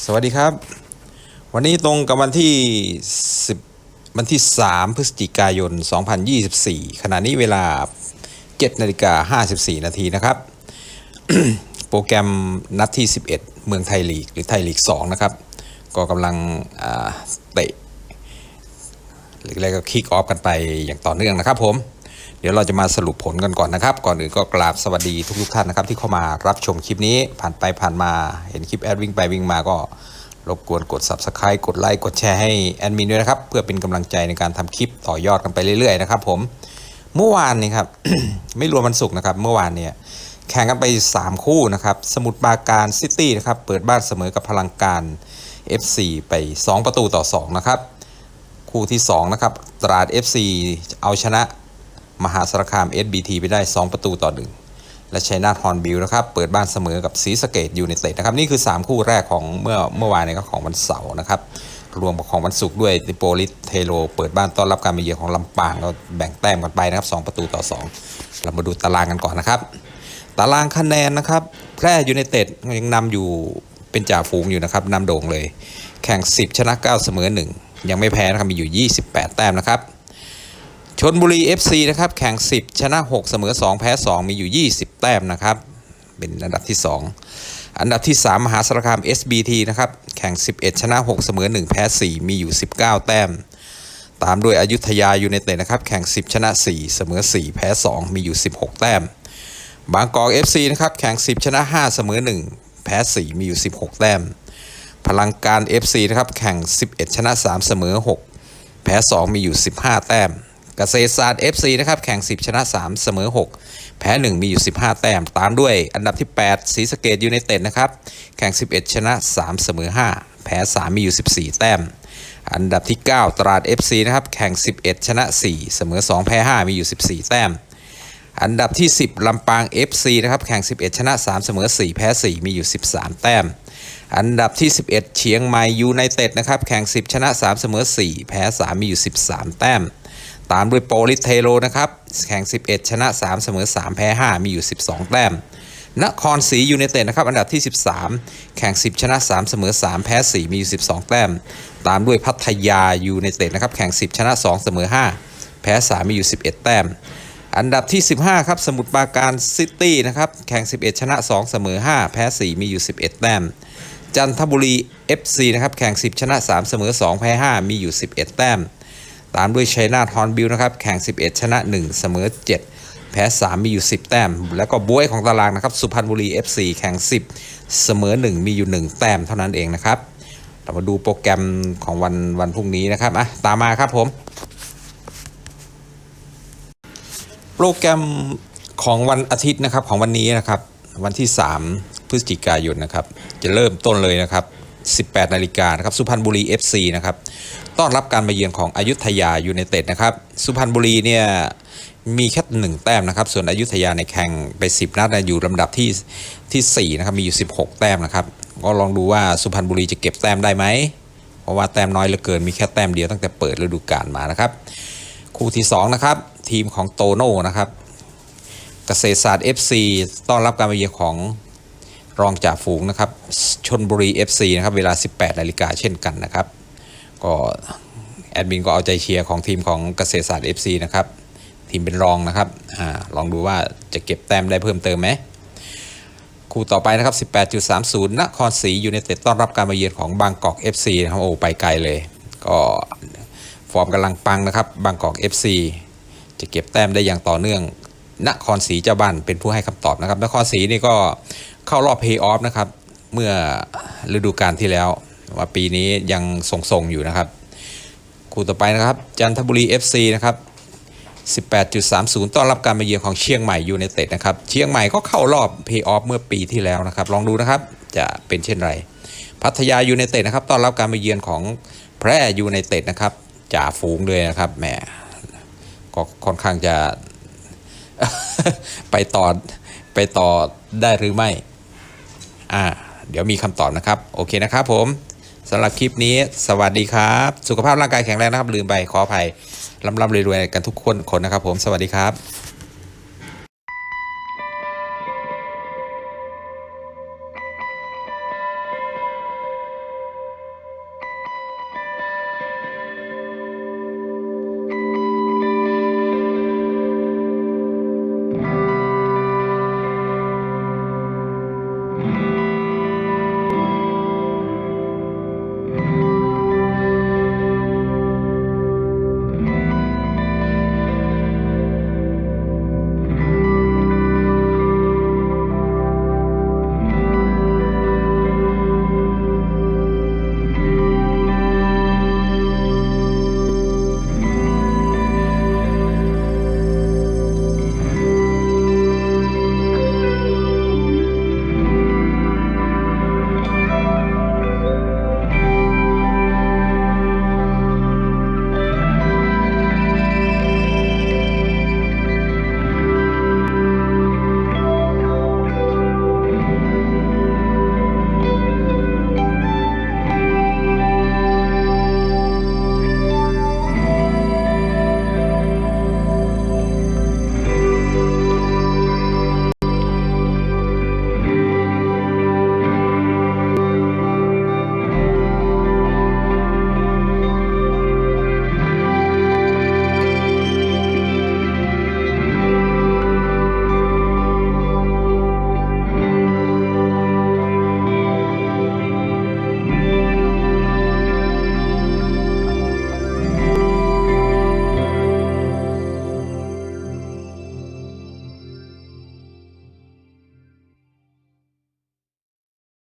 สวัสดีครับ วันนี้ตรงกับวันที่ 10 วันที่ 3 พฤศจิกายน 2024 ขณะนี้เวลา 7นาฬิกา54 นาทีนะครับ โปรแกรมนัดที่ 11 เมืองไทยลีก หรือไทยลีก 2 นะครับ ก็กำลังเตะหรืออะไรก็คิกออฟกันไปอย่างต่อเนื่องนะครับผม เดี๋ยวเราจะมาสรุปผลกันก่อนนะครับ ก่อนอื่นก็กราบสวัสดีทุกๆท่านนะครับ ที่เข้ามารับชมคลิปนี้ผ่านไปผ่านมาเห็นคลิปแอดวิ่งไปวิ่งมาก็รบกวนกด subscribe กดไลค์กดแชร์ให้แอดมินด้วยนะครับ เพื่อเป็นกำลังใจในการทำคลิปต่อยอดกันไปเรื่อยๆนะครับผมเมื่อวานนี้ครับ ไม่รวมวันศุกร์นะครับ เมื่อวานเนี่ยแข่งกันไป 3 คู่นะครับ สมุทรปราการซิตี้นะครับ เปิดบ้านเสมอกับพลังการ FC ไป 2 ประตูต่อ 2 นะครับ คู่ที่ 2 นะครับ ตราด FC เอาชนะ มหาสารคาม SBT ไปได้ 2 ประตูต่อ 1 และชัยนาทฮอนบิลนะครับ เปิดบ้านเสมอกับศรีสเกดยูไนเต็ดนะครับ นี่คือ 3 คู่แรกของเมื่อเมื่อวานนี้ก็ของวันเสาร์นะครับ รวมกับของวันศุกร์ด้วยติโปลิสเทโลเปิดบ้านต้อนรับการมาเยือนของลำปางก็แบ่งแต้มกันไปนะครับ 2 ประตูต่อ 2 เรามาดูตารางกันก่อนนะครับ ตารางคะแนนนะครับแพร่ยูไนเต็ดยังนำอยู่เป็นจ่าฝูงอยู่นะครับนำโด่งเลย แข่ง 10 ชนะ 9 เสมอ 1 ยังไม่แพ้นะครับมีอยู่ 28 แต้มนะครับ ชนบุรี FC นะครับแข่ง 10 ชนะ 6 เสมอ 2 แพ้ 2 มีอยู่ 20 แต้มนะครับ เป็นอันดับที่ 2 อันดับที่ 3 มหาสารคาม SBT นะครับแข่ง 11 ชนะ 6 เสมอ 1 แพ้ 4 มีอยู่ 19 แต้ม ตามด้วยอยุธยายูไนเต็ดนะครับแข่ง 10 ชนะ 4 เสมอ 4 แพ้ 2 มีอยู่ 16 แต้ม บางกอก FC นะครับแข่ง 10 ชนะ 5 เสมอ 1 แพ้ 4 มีอยู่ 16 แต้ม พลังการ FC นะครับแข่ง 11 ชนะ 3 เสมอ 6 แพ้ 2 มีอยู่ 15 แต้ม กษตรศาสตร์ FC นะครับแข่ง 10 ชนะ 3 เสมอ 6 แพ้ 1 มีอยู่ 15 แต้ม ตามด้วยอันดับที่ 8ศรีสะเกดยูไนเต็ดนะครับแข่ง 11 ชนะ 3 เสมอ 5 แพ้ 3 มีอยู่ 14 แต้ม อันดับที่ 9 ตราด FC นะครับแข่ง 11 ชนะ 4 เสมอ 2 แพ้ 5 มีอยู่ 14 แต้ม อันดับที่ 10 ลำปาง FC นะครับแข่ง 11 ชนะ 3 เสมอ 4 แพ้ 4 มีอยู่ 13 แต้มอันดับที่ 11 เชียงใหม่ยูไนเต็ดนะครับ แข่ง 10 ชนะ 3 เสมอ 4 แพ้ 3 มีอยู่ 13 แต้ม ตามด้วยโปลิสเทโลนะครับ แข่ง 11 ชนะ 3 เสมอ 3 แพ้ 5 มีอยู่ 12 แต้ม นครศรียูไนเต็ดนะครับ อันดับที่ 13 แข่ง 10 ชนะ 3 เสมอ 3 แพ้ 4 มีอยู่ 12 แต้ม ตามด้วยพัทยายูไนเต็ดนะครับ แข่ง 10 ชนะ 2 เสมอ 5 แพ้ 3 มีอยู่ 11 แต้ม อันดับที่ 15 ครับ สมุทรปราการซิตี้นะครับ แข่ง 11 ชนะ 2 เสมอ 5 แพ้ 4 มีอยู่ 11 แต้ม จันทบุรี FC นะครับ แข่ง 10 ชนะ 3 เสมอ 2 แพ้ 5 มีอยู่ 11 แต้ม ตามด้วยชัยนาทฮอนบิลนะครับแข่ง 11 ชนะ 1 เสมอ 7 แพ้ 3 มีอยู่ 10 แต้ม แล้วก็บวยของตารางนะครับสุพรรณบุรี FC แข่ง 10 เสมอ 1 มีอยู่ 1 แต้มเท่านั้นเองนะครับ เรามาดูโปรแกรมของวันวันพรุ่งนี้นะครับอะตามมาครับผม โปรแกรมของวันอาทิตย์นะครับของวันนี้นะครับวันที่ 3 พฤศจิกายนนะครับ จะเริ่มต้นเลยนะครับ 18 นาฬิกานะครับสุพรรณบุรี FC นะครับต้อนรับการมาเยือนของอยุธยายูไนเต็ดนะครับสุพรรณบุรีเนี่ยมีแค่หนึ่งแต้มนะครับ ส่วนอยุธยาในแข่งไป 10 นัดนะอยู่ลำดับที่ที่4นะครับมีอยู่ 16 แต้มนะครับก็ลองดูว่าสุพรรณบุรีจะเก็บแต้มได้ไหมเพราะว่าแต้มน้อยเหลือเกินมีแค่แต้มเดียวตั้งแต่เปิดฤดูกาลมานะครับ คู่ที่2นะครับทีมของโตโน่นะครับเกษตรศาสตร์ FC ต้อนรับการมาเยือนของ รองจ่าฝูงนะครับชนบุรี FC นะครับเวลา 18นาฬิกาเช่นกันนะครับ ก็แอดมินก็เอาใจเชียร์ของทีมของเกษตรศาสตร์ FC นะครับทีมเป็นรองนะครับอาลองดูว่าจะเก็บแต้มได้เพิ่มเติมไหมคู่ต่อไปนะครับ 18.30 นครศรียูไนเต็ดต้อนรับการมาเยือนของบางกอก FC นะครับโอ้ไปไกลเลย ก็ฟอร์มกำลังปังนะครับบางกอก FC จะเก็บแต้มได้อย่างต่อเนื่อง นครศรีเจ้าบ้านเป็นผู้ให้คำตอบนะครับ นครศรีนี่ก็ เข้ารอบเพย์ออฟนะครับ เมื่อฤดูกาลที่แล้ว ว่าปีนี้ยังทรงๆอยู่นะครับ คู่ต่อไปนะครับ จันทบุรี FC นะครับ18.30 ต้อนรับการมาเยือนของเชียงใหม่ยูไนเต็ดนะครับ เชียงใหม่ก็เข้ารอบเพย์ออฟเมื่อปีที่แล้วนะครับ ลองดูนะครับ จะเป็นเช่นไร พัทยายูไนเต็ดนะครับ ต้อนรับการมาเยือนของแพร่ยูไนเต็ดนะครับจ่าฝูงเลยนะครับ แหม ก็ค่อนข้างจะ ไปต่อ ไปต่อได้หรือไม่ อ่า เดี๋ยวมีคำตอบนะครับ โอเคนะครับผมสำหรับคลิปนี้ สวัสดีครับ สุขภาพร่างกายแข็งแรงนะครับ ลืมไปขออภัยลำลำรวยๆกันทุกคนคนนะครับผม สวัสดีครับ